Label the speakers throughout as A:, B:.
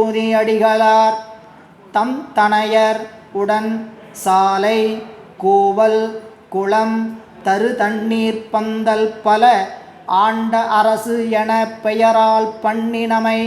A: அடிகளார் தம் தனையர் உடன் சாலை கூவல் குளம் தரு தண்ணீர் பந்தல் பல ஆண்ட அரசு என பெயரால் பண்ணினமை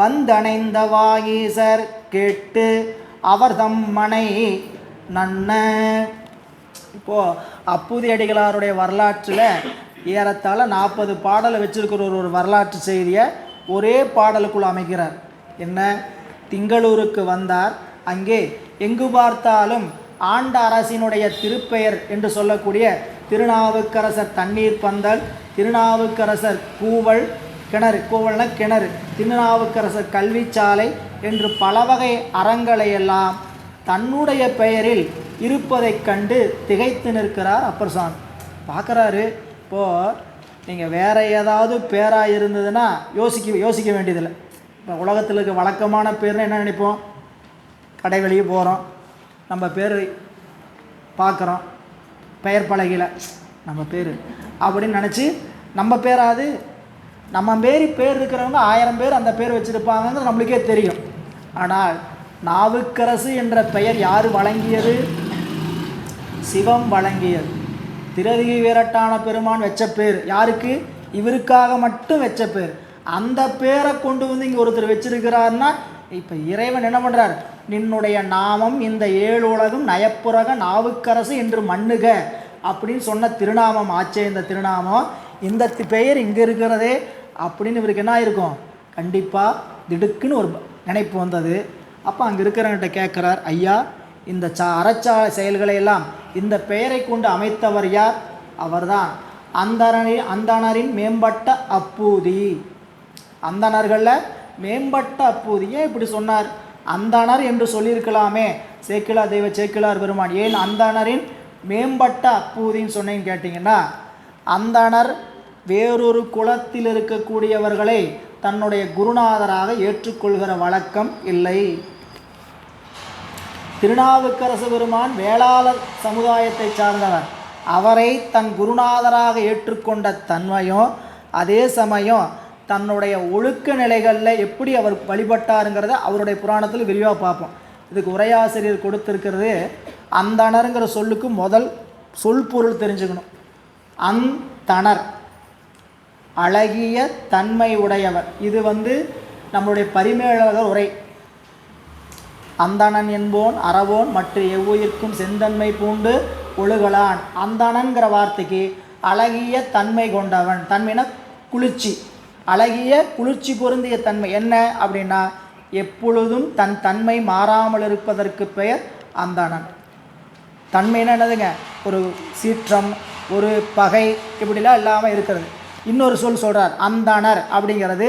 A: வந்தணைந்த வாயீசர் கேட்டு அவர்தம் மனை நன்ன. இப்போது அப்புதி அடிகளாருடைய வரலாற்றில் ஏறத்தாழ நாற்பது பாடலை வச்சிருக்கிற ஒரு ஒரு வரலாற்று செய்தியை ஒரே பாடலுக்குள் அமைக்கிறார். என்ன? திங்களூருக்கு வந்தார். அங்கே எங்கு பார்த்தாலும் ஆண்ட அரசினுடைய திருப்பெயர் என்று சொல்லக்கூடிய திருநாவுக்கரசர் தண்ணீர் பந்தல் திருநாவுக்கரசர் கூவல் கிணறு. கூவல்னா கிணறு. திருநாவுக்கரசர் கல்விச்சாலை என்று பல வகை அறங்களை எல்லாம் தன்னுடைய பெயரில் இருப்பதைக் கண்டு திகைத்து நிற்கிறார் அப்பர் சாமி பார்க்குறாரு இப்போது நீங்கள் வேறு ஏதாவது பேராக இருந்ததுன்னா யோசிக்க யோசிக்க வேண்டியதில்லை. இப்போ உலகத்தில் இருக்க வழக்கமான பேர்னு என்ன நினைப்போம்? கடை வெளியே போகிறோம் நம்ம பேர் பார்க்குறோம் பெயர் பலகையில் நம்ம பேர் அப்படின்னு நினச்சி நம்ம பேராது நம்ம பேரி பேர் இருக்கிறவங்க ஆயிரம் பேர் அந்த பேர் வச்சுருப்பாங்கன்னு நம்மளுக்கே தெரியும். ஆனால் நாவுக்கரசு என்ற பெயர் யார் வழங்கியது? சிவம் வழங்கியது. திருதிகை வீரட்டான பெருமான் வச்ச பேர். யாருக்கு? இவருக்காக மட்டும் வச்ச பேர். அந்த பேரை கொண்டு வந்து இங்கே ஒருத்தர் வச்சிருக்கிறாருன்னா இப்போ இறைவன் என்ன பண்ணுறார் நின்னுடைய நாமம் இந்த ஏழு உலகம் நயப்புரக நாவுக்கரசு என்று மண்ணுக அப்படின்னு சொன்ன திருநாமம். ஆச்சே இந்த திருநாமம். இந்த பெயர் இங்கே இருக்கிறதே அப்படின்னு இவருக்கு என்ன இருக்கும் கண்டிப்பாக திடுக்குன்னு ஒரு நினைப்பு வந்தது. அப்போ அங்கே இருக்கிறவங்கிட்ட கேட்குறார் ஐயா இந்த சா அறச்சா செயல்களை எல்லாம் இந்த பெயரை கொண்டு அமைத்தவர் யார்? அவர்தான் அந்தணரின் அந்தணரின் மேம்பட்ட அப்பூதி. அந்தணர்களில் மேம்பட்ட அப்போது ஏன் இப்படி சொன்னார். அந்தணர் என்று சொல்லியிருக்கலாமே. சேக்கிலா தெய்வ சேக்கிலார் பெருமான் ஏன் அந்தணரின் மேம்பட்ட அப்பூதின்னு சொன்னேன்னு கேட்டிங்கன்னா அந்தணர் வேறொரு குலத்தில் இருக்கக்கூடியவர்களை தன்னுடைய குருநாதராக ஏற்றுக்கொள்கிற வழக்கம் இல்லை. திருநாவுக்கரசு பெருமான் வேளாளர் சமுதாயத்தை சார்ந்தவர். அவரை தன் குருநாதராக ஏற்றுக்கொண்ட தன்மையும் அதே சமயம் தன்னுடைய ஒழுக்க நிலைகளில் எப்படி அவர் வழிபட்டாருங்கிறத அவருடைய புராணத்தில் விரிவாக பார்ப்போம். இதுக்கு உரையாசிரியர் கொடுத்துருக்கிறது அந்தணருங்கிற சொல்லுக்கு முதல் சொல் பொருள் தெரிஞ்சுக்கணும். அந்தணர் அழகிய தன்மை உடையவர். இது வந்து நம்மளுடைய பரிமேலகர் உரை. அந்தணன் என்போன் அறவோன் மற்ற எவ்வுயிர்க்கும் செந்தன்மை பூண்டு ஒழுகலான். அந்தணன்கிற வார்த்தைக்கு அழகிய தன்மை கொண்டவன். தன்மைனா குளிர்ச்சி. அழகிய குளிர்ச்சி பொருந்திய தன்மை என்ன அப்படின்னா எப்பொழுதும் தன் தன்மை மாறாமல் இருப்பதற்கு பெயர் அந்தணன் தன்மைன்னா என்னதுங்க? ஒரு சீற்றம் ஒரு பகை இப்படிலாம் இல்லாமல் இருக்கிறது. இன்னொரு சொல் சொல்கிறார் அந்தணர் அப்படிங்கிறது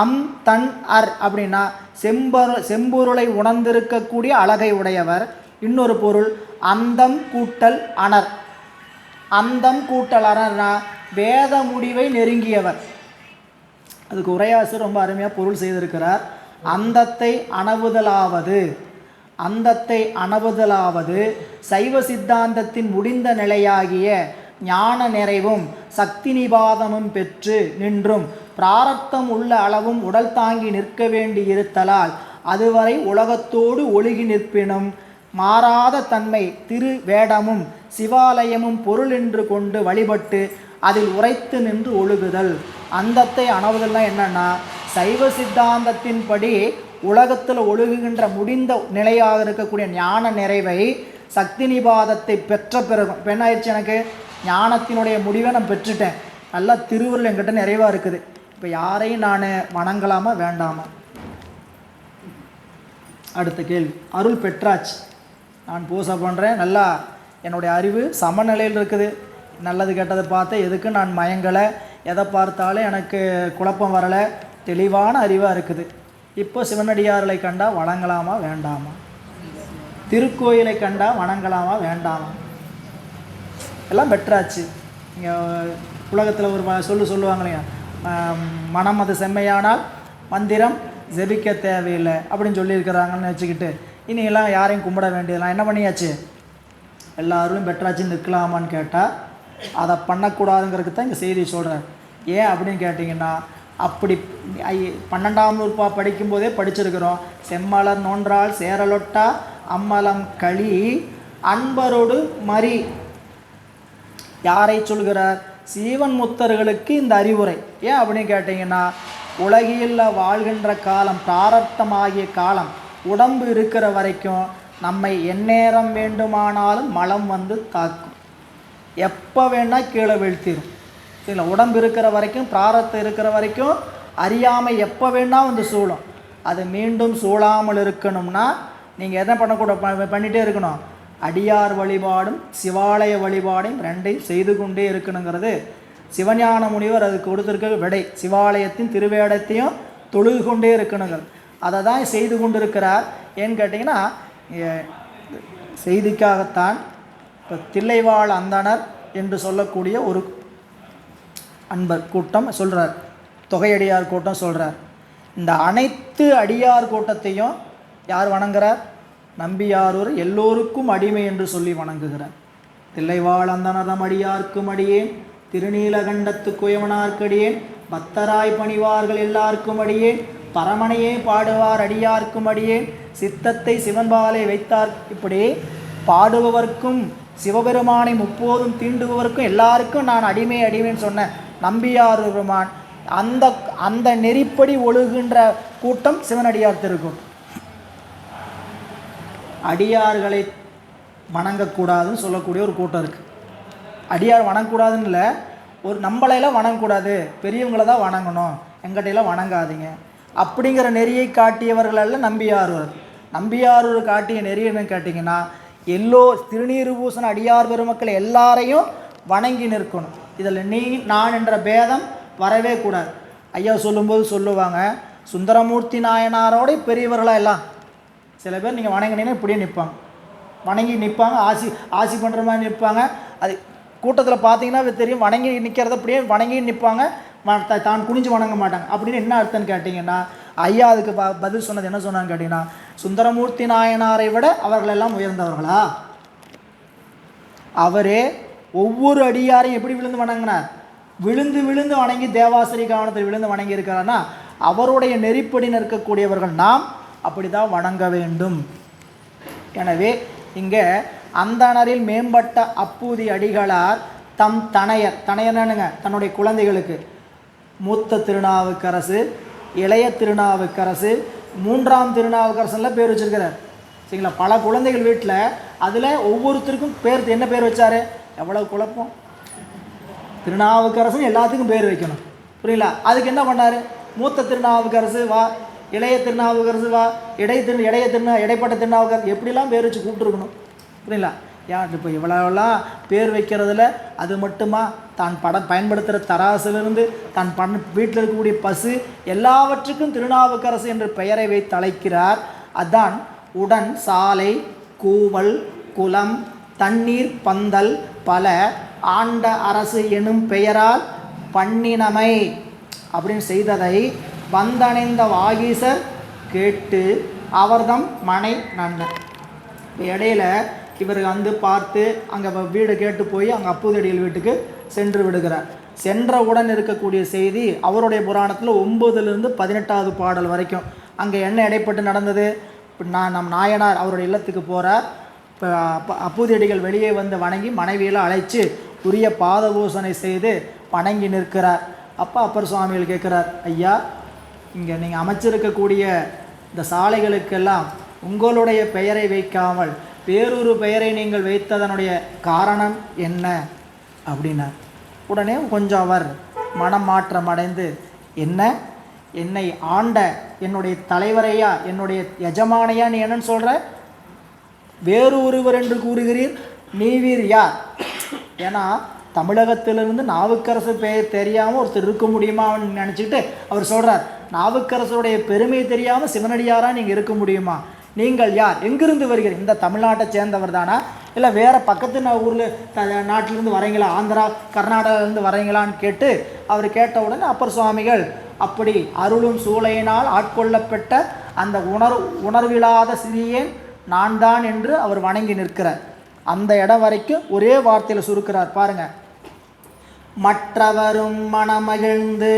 A: அம் தன் அர் அப்படின்னா செம்பரு செம்பொருளை உணர்ந்திருக்கக்கூடிய அழகை உடையவர். இன்னொரு பொருள் அந்தம் கூட்டல் அணர். அந்தம் கூட்டல் அணர்னா வேத முடிவை நெருங்கியவர். அதுக்கு உரையாசர் ரொம்ப அருமையாக பொருள் செய்திருக்கிறார். அந்தத்தை அணவுதலாவது அந்தத்தை அணவுதலாவது சைவ சித்தாந்தத்தின் முடிந்த நிலையாகிய ஞான நிறைவும் சக்தி நிபாதமும் பெற்று நின்றும். பிராரத்தம் உள்ள அளவும் உடல் தாங்கி நிற்க வேண்டி இருத்தலால் அதுவரை உலகத்தோடு ஒழுகி நிற்பினும். மாறாத தன்மை திரு வேடமும் சிவாலயமும் பொருள் என்று கொண்டு வழிபட்டு அதில் உரைத்து நின்று ஒழுகுதல். அந்தத்தை அணவுதல்னா என்னன்னா சைவ சித்தாந்தத்தின்படி உலகத்தில் ஒழுகுகின்ற முடிந்த நிலையாக இருக்கக்கூடிய ஞான நிறைவை சக்தி நிபாதத்தை பெற்ற பிறகு இப்போ என்ன ஆயிடுச்சு எனக்கு? ஞானத்தினுடைய முடிவை நான் பெற்றுட்டேன். நல்லா திருவுருள் என்கிட்ட நிறைவாக இருக்குது. இப்போ யாரையும் நான் வணங்கலாமா வேண்டாமா? அடுத்த கேள்வி. அருள் பெற்றாச்சு. நான் பூசை பண்ணுறேன் நல்லா என்னுடைய அறிவு சமநிலையில் இருக்குது. நல்லது கெட்டதை பார்த்து எதுக்கு நான் மயங்கலை. எதை பார்த்தாலும் எனக்கு குழப்பம் வரலை தெளிவான அறிவாக இருக்குது. இப்போ சிவனடியார்களை கண்டால் வணங்கலாமா வேண்டாமா? திருக்கோயிலை கண்டால் வணங்கலாமா வேண்டாமா? எல்லாம் பெட்டராச்சு. இங்கே உலகத்தில் ஒரு சொல்லு சொல்லுவாங்க இல்லையா மனம் அது செம்மையானால் மந்திரம் ஜெபிக்க தேவையில்லை அப்படின்னு சொல்லியிருக்கிறாங்கன்னு வச்சுக்கிட்டு இனி எல்லாம் யாரையும் கும்பிட வேண்டியதெல்லாம் என்ன பண்ணியாச்சு? எல்லாரும் பெற்றாச்சு நிற்கலாமான்னு கேட்டால் அதை பண்ணக்கூடாதுங்கிறதுக்கு தான் இங்கே செய்தி சொல்கிறேன். ஏன் அப்படின்னு கேட்டிங்கன்னா அப்படி பன்னெண்டாம் நூற்பா படிக்கும்போதே படிச்சிருக்கிறோம். செம்மலர் நோன்றால் சேரலொட்டா அம்மலம் களி அன்பரோடு மறி. யாரை சொல்கிறார்? சீவன் முத்தர்களுக்கு இந்த அறிவுரை. ஏன் அப்படின்னு கேட்டிங்கன்னா உலகில் வாழ்கின்ற காலம் பிராரத்தமாகிய காலம் உடம்பு இருக்கிற வரைக்கும் நம்மை எந்நேரம் வேண்டுமானாலும் மலம் வந்து தாக்கும். எப்போ வேணால் கீழே வீழ்த்திடும் சரிங்களா? உடம்பு இருக்கிற வரைக்கும் பிராரத்தை இருக்கிற வரைக்கும் அறியாமை எப்போ வேணால் வந்து சூழும். அது மீண்டும் சூழாமல் இருக்கணும்னா நீங்கள் என்ன பண்ணக்கூட ப- பண்ணிகிட்டே இருக்கணும். அடியார் வழிபாடும் சிவாலய வழிபாடும் ரெண்டையும் செய்து கொண்டே இருக்கணுங்கிறது சிவஞான முனிவர் அதுக்கு கொடுத்துருக்க விடை. சிவாலயத்தின் திருவேடத்தையும் தொழுது கொண்டே இருக்கணுங்கள். அதை தான் செய்து கொண்டிருக்கிறார். ஏன்னு கேட்டிங்கன்னா செய்திக்காகத்தான் இப்போ தில்லைவாழ் அந்தணர் என்று சொல்லக்கூடிய ஒரு அன்பர் கூட்டம் சொல்கிறார் தொகையடியார் கூட்டம் சொல்கிறார் இந்த அனைத்து அடியார் கூட்டத்தையும் யார் வணங்குறார்? நம்பியாரூர் எல்லோருக்கும் அடிமை என்று சொல்லி வணங்குகிறார். தில்லைவாழ் அந்தனதம் அடியார்க்கும் அடியேன் திருநீலகண்டத்து குயவனார்க்கடியேன் பக்தராய் பணிவார்கள் எல்லாருக்கும் அடியேன் பரமனையே பாடுவார் அடியார்க்கும் அடியேன் சித்தத்தை சிவன்பாலை வைத்தார். இப்படி பாடுபவர்க்கும் சிவபெருமானை முப்போதும் தீண்டுபவருக்கும் எல்லாருக்கும் நான் அடிமை அடிமைன்னு சொன்னேன். நம்பியார் பெருமான். அந்த அந்த நெறிப்படி ஒழுகின்ற கூட்டம் சிவனடியார் திருக்கும். அடியார்களை வணங்கக்கூடாதுன்னு சொல்லக்கூடிய ஒரு கூட்டம் இருக்குது அடியார் வணங்கக்கூடாதுன்னு இல்லை ஒரு நம்மளையெல்லாம் வணங்கக்கூடாது. பெரியவங்கள தான் வணங்கணும். எங்கிட்டையெல்லாம் வணங்காதீங்க. அப்படிங்கிற நெறியை காட்டியவர்களெல்லாம் நம்பியாரூர் நம்பியாரூர் காட்டிய நெறி என்னன்னு கேட்டிங்கன்னா எல்லோ திருநீறுபூசண அடியார் பெருமக்கள் எல்லாரையும் வணங்கி நிற்கணும். இதில் நீ நான் என்ற பேதம் வரவே கூடாது. ஐயா சொல்லும்போது சொல்லுவாங்க சுந்தரமூர்த்தி நாயனாரோட பெரியவர்களாக எல்லாம்? சில பேர் நீங்கள் வணங்கினீங்கன்னா இப்படியே நிற்பாங்க. வணங்கி நிற்பாங்க ஆசி ஆசி பண்ணுற மாதிரி நிற்பாங்க. அது கூட்டத்தில் பார்த்தீங்கன்னா தெரியும் வணங்கி நிற்கிறத அப்படியே வணங்கி நிற்பாங்க. ம- தான் குனிஞ்சு வணங்க மாட்டாங்க. அப்படின்னு என்ன அர்த்தம்னு கேட்டிங்கன்னா ஐயா அதுக்கு ப பதில் சொன்னது என்ன சொன்னான்னு கேட்டிங்கன்னா சுந்தரமூர்த்தி நாயனாரை விட அவர்கள் எல்லாம் உயர்ந்தவர்களா? அவரே ஒவ்வொரு அடியாரையும் எப்படி விழுந்து வணங்கினார்? விழுந்து விழுந்து வணங்கி தேவாசிரி கவனத்தில் விழுந்து வணங்கி இருக்கிறார்னா அவருடைய நெறிப்படி நிற்கக்கூடியவர்கள் நாம் அப்படி தான் வணங்க வேண்டும். எனவே இங்கே அந்தணரில் மேம்பட்ட அப்பூதி அடிகளார் தம் தனையர். தனையர்னுங்க தன்னுடைய குழந்தைகளுக்கு. மூத்த திருநாவுக்கரசு இளைய திருநாவுக்கரசு மூன்றாம் திருநாவுக்கரசன்லாம் பேர் வச்சுருக்கிறார். சரிங்களா? பல குழந்தைகள் வீட்டில் அதில் ஒவ்வொருத்தருக்கும் பேர் என்ன பேர் வச்சார்? எவ்வளோ குழப்பம். திருநாவுக்கரசன் எல்லாத்துக்கும் பேர் வைக்கணும். புரியல அதுக்கு என்ன பண்ணார்? மூத்த திருநாவுக்கரசு வா இளைய திருநாவுக்கரசு வா இடை திரு இடைய திருநா இடைப்பட்ட திருநாவுக்கரசு எப்படிலாம் பேர் வச்சு கூப்பிட்டுருக்கணும்? புரியல யார் இப்போ இவ்வளோலாம் பேர் வைக்கிறதுல அது மட்டுமா? தான் பட பயன்படுத்துகிற தராசிலிருந்து தான் பண் வீட்டில் இருக்கக்கூடிய பசு எல்லாவற்றுக்கும் திருநாவுக்கரசு என்ற பெயரை வைத்து அழைக்கிறார். அதான் உடன் சாலை கூவல் குளம் தண்ணீர் பந்தல் பல ஆண்ட அரசு எனும் பெயரால் பண்ணினமை. அப்படின்னு செய்ததை வந்தணைந்த வாகீசர் கேட்டு அவர்தம் மனை நன்னன். இப்போ இடையில இவர் வந்து பார்த்து அங்கே வீடு கேட்டு போய் அங்கே அப்புதடிகள் வீட்டுக்கு சென்று விடுகிறார். சென்றவுடன் இருக்கக்கூடிய செய்தி அவருடைய புராணத்தில் ஒம்பதுலேருந்து பதினெட்டாவது பாடல் வரைக்கும். அங்கே என்ன இடைப்பட்டு நடந்தது? நான் நம் நாயனார் அவருடைய இல்லத்துக்கு போகிறார் இப்போ அப்பூதியடிகள் வெளியே வந்து வணங்கி மனைவியில் அழைச்சி உரிய பாதபூசனை செய்து வணங்கி நிற்கிறார். அப்போ அப்பர் சுவாமிகள் கேட்குறார் ஐயா இங்கே நீங்கள் அமைச்சிருக்கக்கூடிய இந்த சாலைகளுக்கெல்லாம் உங்களுடைய பெயரை வைக்காமல் வேறொரு பெயரை நீங்கள் வைத்ததனுடைய காரணம் என்ன? அப்படின்னார். உடனே கொஞ்சம் அவர் மனம் மாற்றம் அடைந்து என்ன? என்னை ஆண்ட என்னுடைய தலைவரையா? என்னுடைய எஜமானையா நீ என்னன்னு சொல்கிற வேறு ஒருவர் என்று கூறுகிறீர்? நீவீர் யார்? ஏன்னா தமிழகத்திலிருந்து நாவுக்கரசு பெயர் தெரியாமல் ஒருத்தர் இருக்க முடியுமான்னு நினச்சிக்கிட்டு அவர் சொல்கிறார் நாவுக்கரசருடைய பெருமை தெரியாமல் சிவனடியாரா நீங்கள் இருக்க முடியுமா? நீங்கள் யார்? எங்கிருந்து வருகிறீர்? இந்த தமிழ்நாட்டை சேர்ந்தவர் தானா? இல்லை வேறு பக்கத்து நான் ஊரில் த வரீங்களா ஆந்திரா கர்நாடகாவிலேருந்து வரீங்களான்னு கேட்டு அவர் கேட்டவுடனே அப்பர் சுவாமிகள் அப்படி அருளும் சூளையினால் ஆட்கொள்ளப்பட்ட அந்த உணர் உணர்வில்லாத சிறியேன் நான் தான் என்று அவர் வணங்கி நிற்கிறார். அந்த இடம் வரைக்கும் ஒரே வார்த்தையில் சுருக்கிறார் பாருங்க. மற்றவரும் மனமகிழ்ந்து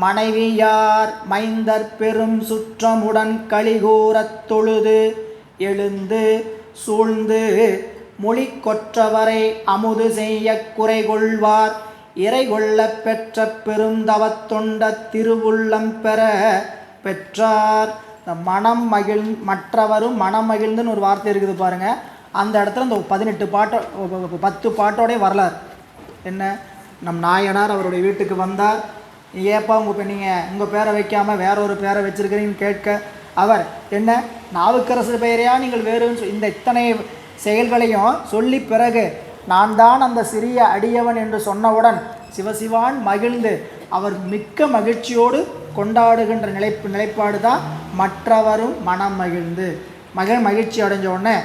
A: மனைவியார் மைந்தர் பெரும் சுற்றமுடன் கலிகூரத் தொழுது எழுந்து சூழ்ந்து மொழி கொற்றவரை அமுது செய்ய குறை கொள்வார் இறை கொள்ளப் பெற்ற பெருந்தவத் தொண்ட திருவுள்ளம் பெற பெற்றார். இந்த மனம் மகிழ் மற்றவரும் மனம் மகிழ்ந்துன்னு ஒரு வார்த்தை இருக்குது பாருங்க. அந்த இடத்துல இந்த பதினெட்டு பாட்டோ பத்து பாட்டோடைய வரலாறு. என்ன? நம் நாயனார் அவருடைய வீட்டுக்கு வந்தார். ஏப்பா உங்கள் நீங்கள் உங்கள் பேரை வைக்காமல் வேற ஒரு பேரை வச்சுருக்கிறீங்கன்னு கேட்க அவர் என்ன? நாவுக்கரசு பெயரையா? நீங்கள் வேறுன்னு இந்த இத்தனை செயல்களையும் சொல்லி பிறகு நான் தான் அந்த சிறிய அடியவன் என்று சொன்னவுடன் சிவசிவான் மகிழ்ந்து அவர் மிக்க மகிழ்ச்சியோடு கொண்டாடுகின்ற நிலைப்பு நிலைப்பாடு தான் மற்றவரும் மனம் மகிழ்ந்து. மகிழ் மகிழ்ச்சி அடைஞ்ச உடனே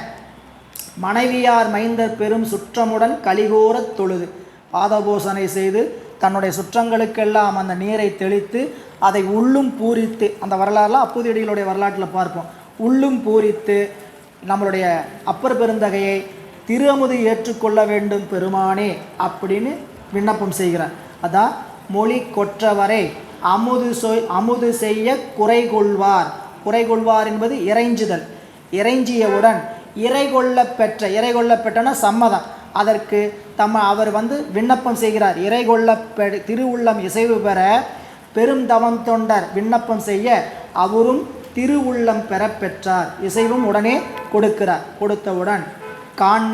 A: மனைவியார் மைந்தர் பெரும் சுற்றமுடன் கலிகோரத் தொழுது பாதபோசனை செய்து தன்னுடைய சுற்றங்களுக்கெல்லாம் அந்த நீரை தெளித்து அதை உள்ளும் பூரித்து அந்த வரலாறுலாம் அப்புதியடிகளுடைய வரலாற்றில் பார்ப்போம். உள்ளும் பூரித்து நம்மளுடைய அப்பர் பெருந்தகையை திருமுது ஏற்றுக்கொள்ள வேண்டும் பெருமானே அப்படின்னு விண்ணப்பம் செய்கிறார். அதான் மொழி கொற்றவரை அமுது சொய் அமுது செய்ய குறை கொள்வார். குறை கொள்வார் என்பது இறைஞ்சுதல். இறைஞ்சியவுடன் இறை கொள்ளப் பெற்ற இறை கொள்ள பெற்றன சம்மதம். அதற்கு தம்ம அவர் வந்து விண்ணப்பம் செய்கிறார். இறை கொள்ளப் திருவுள்ளம் இசைவு பெற பெரும் தவம் தொண்டர் விண்ணப்பம் செய்ய அவரும் திருவுள்ளம் பெற பெற்றார். இசைவும் உடனே கொடுக்கிறார். கொடுத்தவுடன் காண்